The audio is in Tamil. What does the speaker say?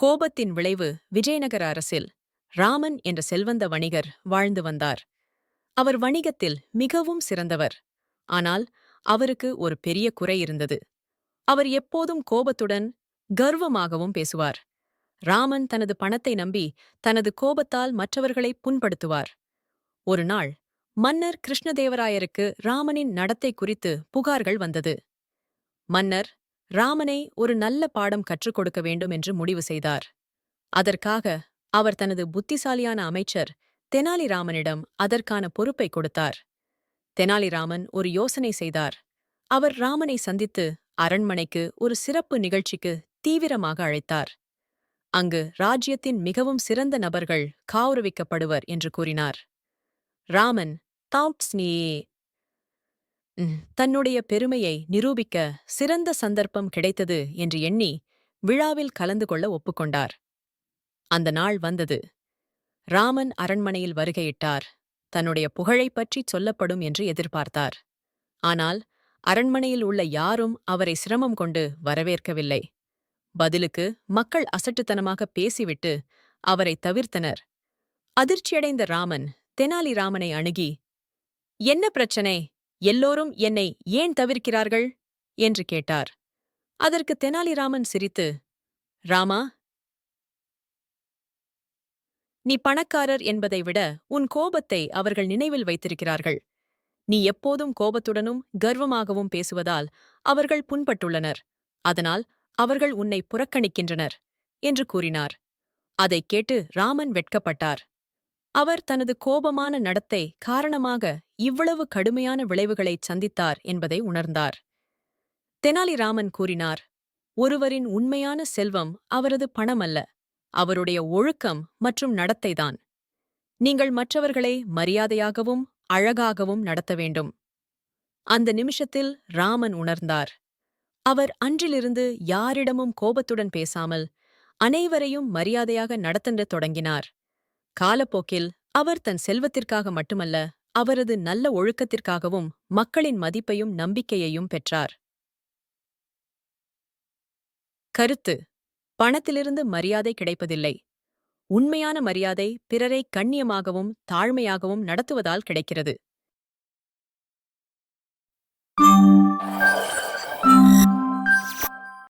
கோபத்தின் விளைவு விஜயநகர அரசில் ராமன் என்ற செல்வந்த வணிகர் வாழ்ந்து வந்தார். அவர் வணிகத்தில் மிகவும் சிறந்தவர். ஆனால் அவருக்கு ஒரு பெரிய குறை இருந்தது. அவர் எப்போதும் கோபத்துடன் கர்வமாகவும் பேசுவார். ராமன் தனது பணத்தை நம்பி தனது கோபத்தால் மற்றவர்களை புண்படுத்துவார். ஒரு நாள் மன்னர் கிருஷ்ணதேவராயருக்கு ராமனின் நடத்தை குறித்து புகார்கள் வந்தது. மன்னர் ராமனை ஒரு நல்ல பாடம் கற்றுக் கொடுக்க வேண்டும் என்று முடிவு செய்தார். அதற்காக அவர் தனது புத்திசாலியான அமைச்சர் தெனாலிராமனிடம் அதற்கான பொறுப்பை கொடுத்தார். தெனாலிராமன் ஒரு யோசனை செய்தார். அவர் ராமனை சந்தித்து அரண்மனைக்கு ஒரு சிறப்பு நிகழ்ச்சிக்கு தீவிரமாக அழைத்தார். அங்கு ராஜ்யத்தின் மிகவும் சிறந்த நபர்கள் காவுரவிக்கப்படுவர் என்று கூறினார். ராமன் தாப்ஸ்னியே தன்னுடைய பெருமையை நிரூபிக்க சிறந்த சந்தர்ப்பம் கிடைத்தது என்று எண்ணி விழாவில் கலந்து கொள்ள ஒப்புக்கொண்டார். அந்த நாள் வந்தது. ராமன் அரண்மனையில் வருகையிட்டார். தன்னுடைய புகழைப் பற்றிச் சொல்லப்படும் என்று எதிர்பார்த்தார். ஆனால் அரண்மனையில் உள்ள யாரும் அவரை சிரமம் கொண்டு வரவேற்கவில்லை. பதிலுக்கு மக்கள் அசட்டுத்தனமாக பேசிவிட்டு அவரை தவிர்த்தனர். அதிர்ச்சியடைந்த ராமன் தெனாலிராமனை அணுகி என்ன பிரச்சனை? எல்லோரும் என்னை ஏன் தவிர்க்கிறார்கள்? என்று கேட்டார். அதற்கு தெனாலிராமன் சிரித்து ராமா நீ பணக்காரர் என்பதை விட உன் கோபத்தை அவர்கள் நினைவில் வைத்திருக்கிறார்கள். நீ எப்போதும் கோபத்துடனும் கர்வமாகவும் பேசுவதால் அவர்கள் புண்பட்டுள்ளனர். அதனால் அவர்கள் உன்னை புறக்கணிக்கின்றனர் என்று கூறினார். அதைக் கேட்டு ராமன் வெட்கப்பட்டார். அவர் தனது கோபமான நடத்தை காரணமாக இவ்வளவு கடுமையான விளைவுகளைச் சந்தித்தார் என்பதை உணர்ந்தார். தெனாலிராமன் கூறினார் ஒருவரின் உண்மையான செல்வம் அவரது பணமல்ல அவருடைய ஒழுக்கம் மற்றும் நடத்தைதான். நீங்கள் மற்றவர்களை மரியாதையாகவும் அழகாகவும் நடத்த வேண்டும். அந்த நிமிஷத்தில் ராமன் உணர்ந்தார். அவர் அன்றிலிருந்து யாரிடமும் கோபத்துடன் பேசாமல் அனைவரையும் மரியாதையாக நடத்தென்று தொடங்கினார். காலப்போக்கில் அவர் தன் செல்வத்திற்காக மட்டுமல்ல அவரது நல்ல ஒழுக்கத்திற்காகவும் மக்களின் மதிப்பையும் நம்பிக்கையையும் பெற்றார். கருத்து. பணத்திலிருந்து மரியாதை கிடைப்பதில்லை. உண்மையான மரியாதை பிறரை கண்ணியமாகவும் தாழ்மையாகவும் நடத்துவதால் கிடைக்கிறது.